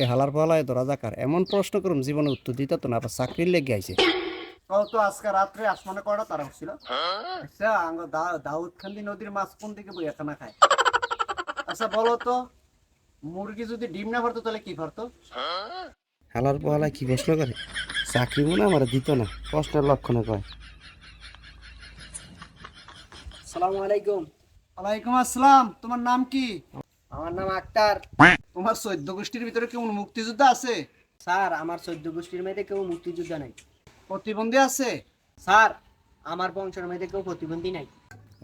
এ হালার পালায় তো রাজাকার এমন প্রশ্ন করুম জীবনে উত্তর দিতে তো না আবার চাকরির লেগে আইছে। কত আজকে রাত্রে আসমানে কয়টা তারা উঠছিল? আচ্ছা আঙ্গ দাউদ খান্দি নদীর মাছ কোন দিকে বই এখানে খায়? আচ্ছা বলো তো মুরগি যদি ডিম না পারতো তাহলে কি পারতো হালার পালায় কি প্রশ্ন করে? চাকরি মনে আমার দিত না প্রশ্নের লক্ষণে কয়। সালামু আলাইকুম। ওয়ালাইকুম আসসালাম তোমার নাম কি? আমার নাম আক্তার। তোমার চৈদ্দ গোষ্ঠীর ভিতরে কি মুক্তিযোদ্ধা আছে? স্যার আমার চোদ্দ গোষ্ঠীর মেয়েতে কেউ মুক্তিযোদ্ধা নাই। প্রতিবন্ধী আছে? স্যার আমার বংশের মেয়েতে কেউ প্রতিবন্ধী নাই।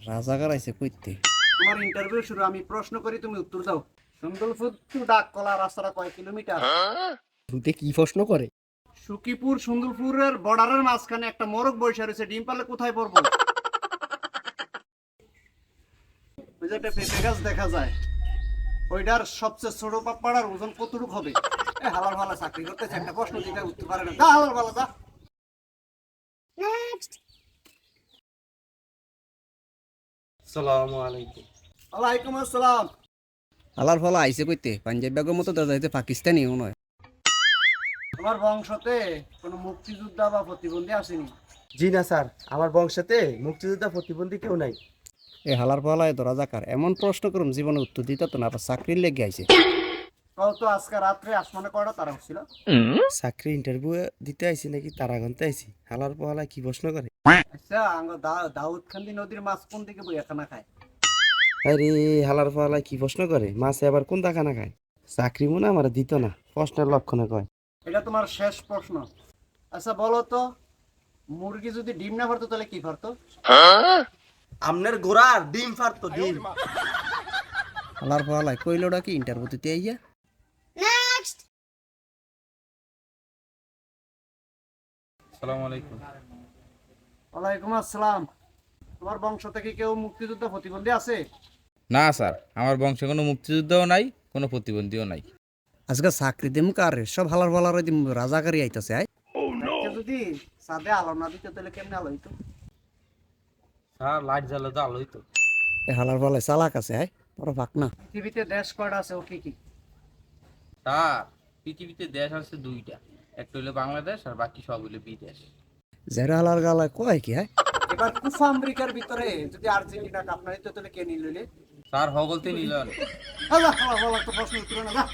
রাজাকার আইছে কইতে। তোমার ইন্টারভিউ শুরু আমি প্রশ্ন করি তুমি উত্তর দাও। সুন্দরপুর টু ডাককলা রাস্তাটা কয় কিলোমিটার? ভূতে কি প্রশ্ন করে? সুকিপুর সুন্দরপুরের বর্ডারের মাঝখানে একটা মোরগ বৈশা রয়েছে ডিম পারলে কোথায় পড়ব? ওই যে একটা পেঁপে গাছ দেখা যায়। ওইটার সবচেয়ে ছোট পাপ্পাড়ার ওজন কতটুক হবে? এ হালার ভালা চাকরি করতেছে একটা প্রশ্ন দিতে উঠতে পারে না। যা হালার ভালা যা। সালামু আলাইকুম। ওয়ালাইকুম আসসালাম। হালার ফলা আইছে কইতে পাঞ্জাব ব্যাগের মতো পাকিস্তানি তোমার বংশতে কোনো মুক্তিযোদ্ধা বা প্রতিবন্ধী আসেনি? জি না স্যার। আমার বংশতে মুক্তিযোদ্ধা প্রতিবন্ধী কেউ নাই। এ হালার পালায় তো রাজাকার। এমন প্রশ্ন করুন জীবনে উত্তর দিতে তো না আবার চাকরির লেগে আইছে। কত আজকে রাত্রে আসমানে কয়টা তারা উঠছিল? চাকরি ইন্টারভিউ দিতে আইছি নাকি তারাগন্তে আইছি। হালার পালা কি প্রশ্ন করে? আচ্ছা আঙ্গ দাউদ খান্দি নদীর মাছ কোন দিকে বই এখানে খায়? আরে হালার পালা কি প্রশ্ন করে? মাছে আবার কোন দাখানা খায়? চাকরি মনে আমার দিত না প্রশ্নের লক্ষণে কয়। এটা তোমার শেষ প্রশ্ন। আচ্ছা বলো তো মুরগি যদি ডিম না পারতো তাহলে কি পারতো আমনের গোড়ার ডিম ফারতো ডিম। হালার পালায় কইলোটা কি ইন্টারভিউ দিতে আইয়া? সালামু আলাইকুম। ওয়ালাইকুম আসসালাম। তোমার বংশ থেকে কেউ মুক্তিযোদ্ধা প্রতিবন্ধী আছে? না স্যার। আমার বংশে কোনো মুক্তিযুদ্ধও নাই কোনো প্রতিবন্ধীও নাই। আজকে চাকরি দিম কার? সব হালার পালার দিম রাজাকারই আইতাছে আই তাকে যদি সাদে আলো না দিতে তাহলে কেমনে আলো হইতো? লাইট জ্বালো তো আলোই তো। হালার পালায় চালাক আছে আই বড় ভাগ না। পৃথিবীতে দেশ কয়টা আছে ও কি কি? স্যার পৃথিবীতে দেশ আছে দুইটা। একটা হলো বাংলাদেশ আর বাকি সব হলো বিদেশ। জেরা হালার গালায় কয় কি হ্যাঁ এবার কুফা আমেরিকার ভিতরে যদি আর্জেন্টিনা কাপ না দিত তাহলে কে নিলে স্যার হগলতে নিল হালা হালা তো প্রশ্ন উত্তর না।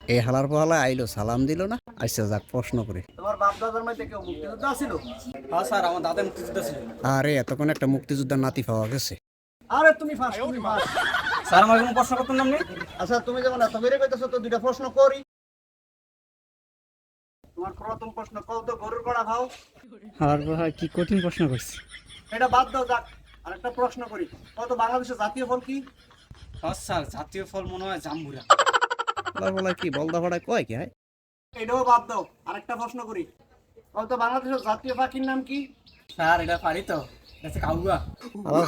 এই হালার পালায় আইলো সালাম দিল না আচ্ছা যাক প্রশ্ন করে। তোমার বাপ দাদার মধ্যে কেউ মুক্তিযোদ্ধা ছিল হ্যাঁ স্যার আমার দাদা মুক্তিযোদ্ধা ছিল। আরে এতক্ষণ একটা মুক্তিযোদ্ধার নাতি পাওয়া গেছে। আরে তুমি স্যার আমার কোনো প্রশ্ন করতেন না আপনি? আচ্ছা তুমি যেমন এত বেড়ে কইতেছো তো দুইটা প্রশ্ন করি। তোমার প্রথম প্রশ্ন কত গরুর কড়া খাও হালার কি কঠিন প্রশ্ন করছে। এটা বাদ দাও যাক। আরেকটা প্রশ্ন করি। কত বাংলাদেশের জাতীয় ফল কি? হ্যাঁ স্যার জাতীয় ফল মনে হয় জাম্বুরা। পালায় কি? বলদা ভাড়ায় কয় কি হ্যাঁ? এটাও বাদ দাও। আরেকটা প্রশ্ন করি। কত বাংলাদেশের জাতীয় পাখির নাম কি? স্যার এটা পারি তো। কাউয়া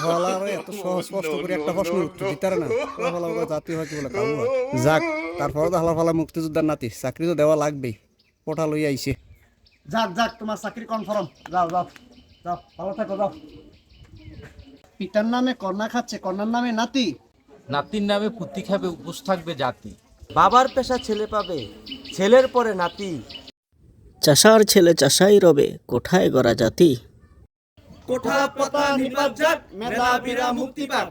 হালার পালার এত সহজ প্রশ্ন করে একটা প্রশ্ন উত্তর দিতে না। হালার পালা জাতীয় পাখি বলে কাউ যাক তারপরে তো হালার পালা মুক্তিযোদ্ধার নাতি। চাকরি তো দেওয়া লাগবেই। কোঠা লই আইছে। যাক যাক তোমার চাকরি কনফার্ম যাও যাও যাও ভালো থাকো যাও। পিতার নামে কন্যা খাচ্ছে কন্যার নামে নাতি? নাতির নামে পুতি খাবে উপোস থাকবে জাতি। বাবার পেশা ছেলে পাবে ছেলের পরে নাতি। চাষার ছেলে চাষাই রবে কোঠায় গড়া জাতি। কোঠা পতা নিপাত যাক মেধাবীরা মুক্তি পাক।